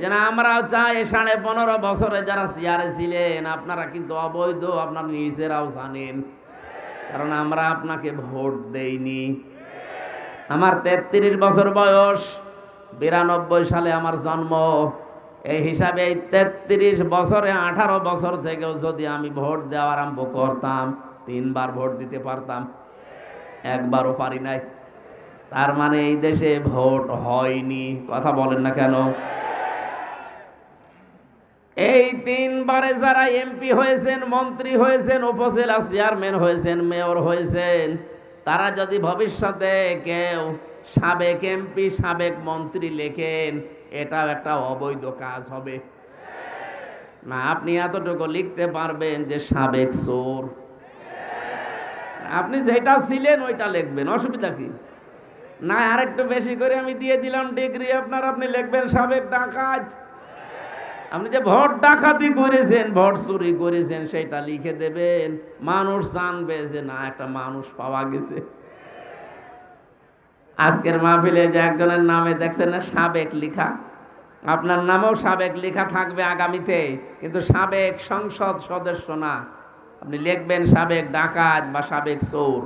এই আমরাও চাই সাড়ে পনেরো বছরে যারা চেয়ারে ছিলেন, আপনারা কিন্তু অবৈধ, আপনার নিজেরাও জানেন। কারণ আমরা আপনাকে ভোট দেইনি। আমার তেত্রিশ বছর বয়স, বিরানব্বই সালে আমার জন্ম। এই হিসাবে এই তেত্রিশ বছরে আঠারো বছর থেকেও যদি আমি ভোট দেওয়া আরম্ভ করতাম, তিনবার ভোট দিতে পারতাম, একবারও পারি নাই। তার মানে এই দেশে ভোট হয়নি। কথা বলেন না কেন? এই তিনবারে যারা এমপি হয়েছেন, মন্ত্রী হয়েছেন, উপজেলা চেয়ারম্যান হয়েছেন, মেয়র হয়েছেন, তারা যদি ভবিষ্যতে কেউ সাবেক এমপি, সাবেক মন্ত্রী লেখেন, এটাও একটা অবৈধ কাজ হবে। না, আপনি এতটুকু লিখতে পারবেন যে সাবেক চোর। আপনি যেটা ছিলেন, ওইটা লিখবেন, অসুবিধা কি? না, আরেকটু বেশি করে আমি দিয়ে দিলাম ডিগ্রি, আপনার আপনি লিখবেন সাবেক ডাকাত। আপনি যে ভোট ডাকাতি করেছেন, ভোট চুরি করেছেন, সেটা লিখে দেবেন। মানুষ জানবে যে না, একটা মানুষ পাওয়া গেছে। আজকের মাহফিলে যে একজনের নামে দেখছেন না, সাবেক লেখা। আপনার নামেও সাবেক লেখা থাকবে আগামীতে, কিন্তু সাবেক সংসদ সদস্য না। আপনি লিখবেন সাবেক ডাকাত বা সাবেক চোর।